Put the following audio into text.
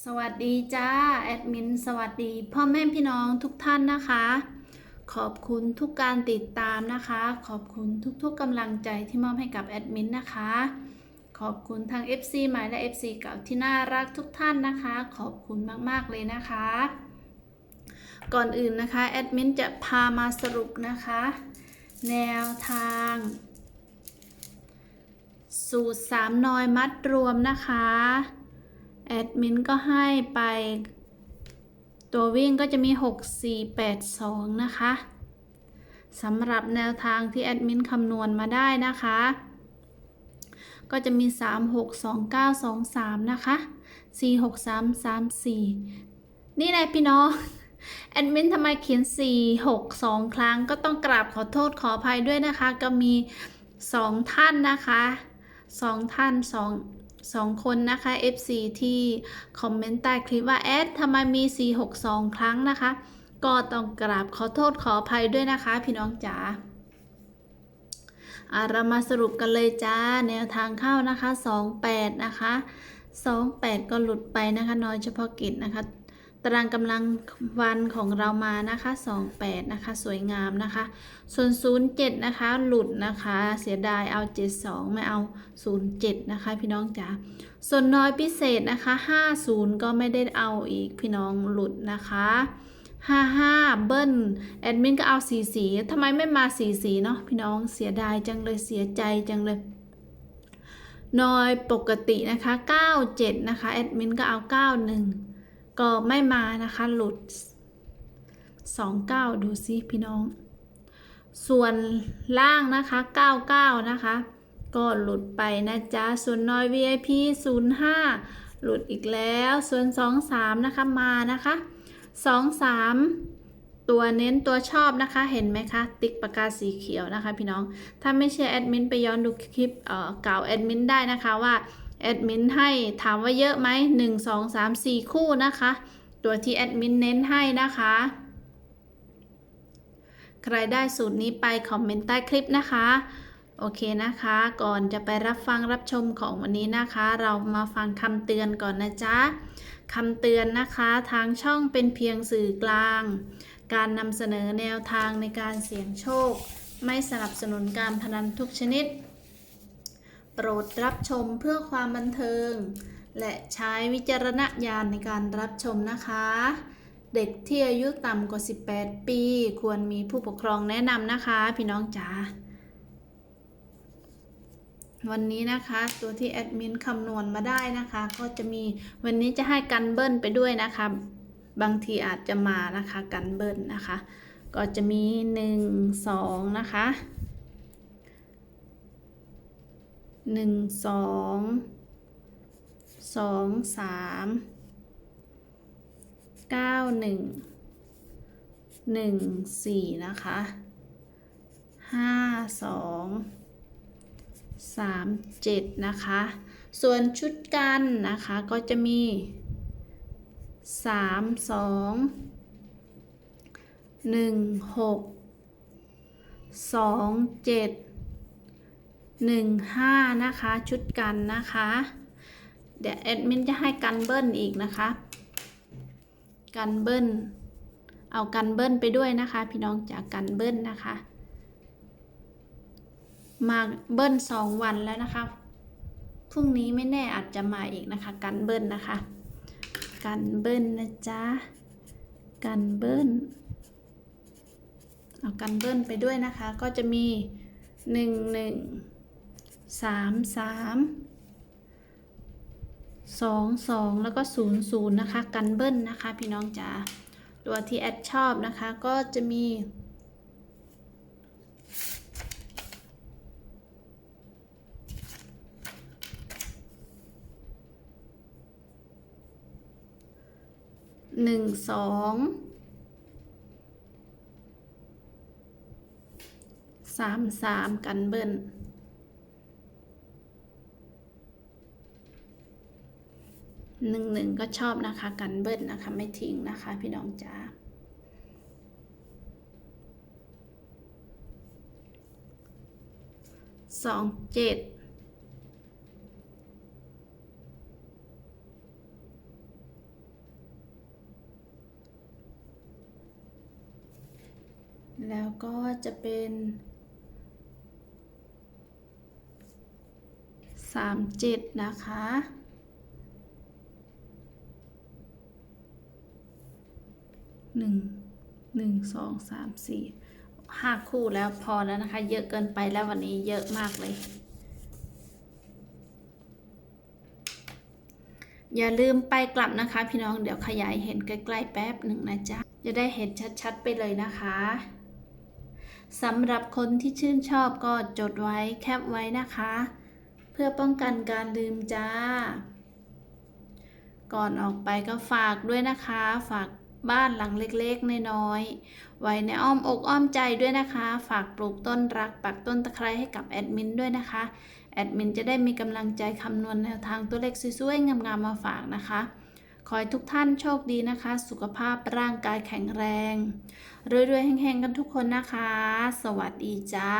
สวัสดีจ้าแอดมินสวัสดีพ่อแม่พี่น้องทุกท่านนะคะ ขอบคุณทุกการติดตามนะคะ ขอบคุณทุกๆกำลังใจที่มอบให้กับแอดมินนะคะ ขอบคุณทาง FC ใหม่และ FC เก่าที่น่ารักทุกท่านนะคะ ขอบคุณมากๆเลยนะคะ ก่อนอื่นนะคะแอดมินจะพามาสรุปนะคะ แนวทาง สูตรสามนอยมัดรวมนะคะ แอดมินก็ให้ไป ตัววิ่งก็จะมี 6 4 8 2 นะคะสำหรับแนวทางที่แอดมินคำนวณมาได้นะคะ ก็จะมี 3 6 2 9 2 3 นะคะ 4 6 3 3 4 นี่นายพี่น้องแอดมินทำไมเขียน 4 6 2 ครั้งก็ต้องกราบขอโทษขออภัยด้วยนะคะ ก็มี 2 ท่านนะคะสองท่านส องสองคนนะคะ FC ที่คอมเมนต์ใต้คลิปว่าแอดทำไมมี 462 ครั้งนะคะ ก็ต้องกราบขอโทษขออภัยด้วยนะคะ พี่น้องจ๋าเรามาสรุปกันเลยจ้า แนวทางเข้านะคะ 28 นะคะ 28 ก็หลุดไปนะคะน้อยเฉพาะกิจนะคะ ตารางกำลังวันของเรามานะคะ 28 นะคะ สวยงามนะคะ ส่วน 07 นะคะ หลุดนะคะ เสียดายเอา 72 ไม่เอา 07 นะคะ พี่น้องจ๋า ส่วนน้อยพิเศษนะคะ 50 ก็ไม่ได้เอาอีกพี่น้องหลุดนะคะ55 เบิ้ลแอดมินก็เอาสีสีทำไมไม่มาสีสีเนาะพี่น้องเสียดายจังเลยเสียใจจังเลยน้อยปกตินะคะ 97 นะคะแอดมินก็เอา 91 ก็ไม่มานะคะหลุด 29 ดูซิพี่น้อง ส่วนล่างนะคะ 99 นะคะ ก็หลุดไปนะจ๊ะ ส่วนน้อย VIP 05 หลุดอีกแล้ว ส่วน 23 นะคะมานะคะ 23 ตัวเน้นตัวชอบนะคะ เห็นไหมคะ ติ๊กปากกาสีเขียวนะคะพี่น้อง ถ้าไม่เชื่อแอดมินไปย้อนดูคลิปเอ่อเก่าแอดมินได้นะคะว่า แอดมินให้ถามว่าเยอะไหม1 2 3 4 คู่นะคะ ตัวที่แอดมินเน้นให้นะคะ ใครได้สูตรนี้ไปคอมเมนต์ใต้คลิปนะคะ โอเคนะคะ ก่อนจะไปรับฟังรับชมของวันนี้นะคะ เรามาฟังคำเตือนก่อนนะจ๊ะคำเตือนนะคะทางช่องเป็นเพียงสื่อกลาง การนำเสนอแนวทางในการเสี่ยงโชค ไม่สนับสนุนการพนันทุกชนิด โปรดรับชมเพื่อความบันเทิง และใช้วิจารณญาณในการรับชมนะคะ เด็กที่อายุต่ำกว่า 18 ปี ควรมีผู้ปกครองแนะนำนะคะ พี่น้องจ๋าวันนี้นะคะตัวที่แอดมินคำนวณมาได้นะคะ ก็จะมีวันนี้จะให้กันเบิ้ลไปด้วยนะคะ บางทีอาจจะมานะคะกันเบิ้ลนะคะ ก็จะมี 1 2 นะคะ หนึ่งสองสองสามเก้าหนึ่งหนึ่งสี่นะคะห้าสองสามเจ็ดนะคะ ส่วนชุดกันนะคะก็จะมีสามสองหนึ่งหกสองเจ็ด หนึ่งห้านะคะ ชุดกันนะคะ เดี๋ยวแอดมินจะให้กันเบิ้ลอีกนะคะ กันเบิ้ล เอากันเบิ้ลไปด้วยนะคะ พี่น้องจากกันเบิ้ลนะคะ มาเบิ้ลสองวันแล้วนะคะ พรุ่งนี้ไม่แน่อาจจะมาอีกนะคะ กันเบิ้ลนะคะ กันเบิ้ลนะจ๊ะ กันเบิ้ล เอากันเบิ้ลไปด้วยนะคะ ก็จะมีหนึ่งหนึ่ง สามสามสองสองแล้วก็ศูนย์ศูนย์นะคะ กันเบิ้ลนะคะ พี่น้องจ๋าตัวที่แอดชอบนะคะก็จะมีหนึ่งสองสามสามกันเบิ้ล หนึ่งหนึ่งก็ชอบนะคะกันเบิ้ลนะคะไม่ทิ้งนะคะ พี่น้องจ๋าสองเจ็ดแล้วก็จะเป็นสามเจ็ดนะคะ หนึ่งหนึ่งสองสามสี่ห้าคู่แล้วพอแล้วนะคะ เยอะเกินไปแล้ววันนี้เยอะมากเลย อย่าลืมไปกลับนะคะ พี่น้องเดี๋ยวขยายเห็นใกล้ๆแป๊บหนึ่งนะจ๊ะ จะได้เห็นชัดๆไปเลยนะคะสำหรับคนที่ชื่นชอบก็จดไว้แคปไว้นะคะ เพื่อป้องกันการลืมจ้า ก่อนออกไปก็ฝากด้วยนะคะ ฝาก บ้านหลังเล็กๆ น้อยๆ ไว้ในอ้อมอกอ้อมใจด้วยนะคะ ฝากปลูกต้นรักปักต้นตะไคร้ให้กับแอดมินด้วยนะคะ แอดมินจะได้มีกำลังใจคำนวณแนวทางตัวเลขสวยๆ งามๆ มาฝากนะคะ ขอให้ทุกท่านโชคดีนะคะ สุขภาพร่างกายแข็งแรงรวยๆแห่งๆ กันทุกคนนะคะ สวัสดีจ้า